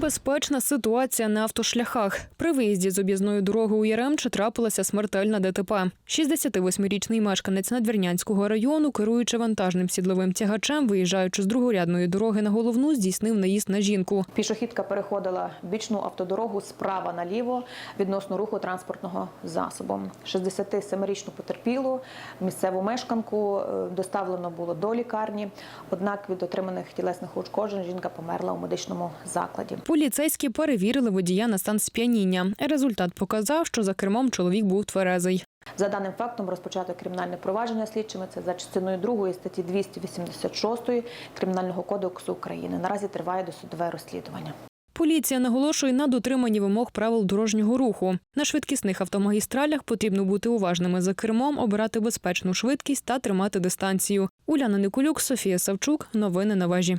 Небезпечна ситуація на автошляхах. При виїзді з об'їзної дороги у Яремче трапилася смертельна ДТП. 68-річний мешканець Надвірнянського району, керуючи вантажним сідловим тягачем, виїжджаючи з другорядної дороги на головну, здійснив наїзд на жінку. Пішохідка переходила бічну автодорогу справа наліво відносно руху транспортного засобу. 67-річну потерпілу місцеву мешканку е, доставлено було до лікарні. Однак від отриманих тілесних ушкоджень жінка померла у медичному закладі. Поліцейські перевірили водія на стан сп'яніння. Результат показав, що за кермом чоловік був тверезий. За даним фактом розпочато кримінальне провадження слідчими. Це за частиною 2 статті 286 Кримінального кодексу України. Наразі триває досудове розслідування. Поліція наголошує на дотриманні вимог правил дорожнього руху. На швидкісних автомагістралях потрібно бути уважними за кермом, обирати безпечну швидкість та тримати дистанцію. Уляна Николюк, Софія Савчук. Новини на вежі.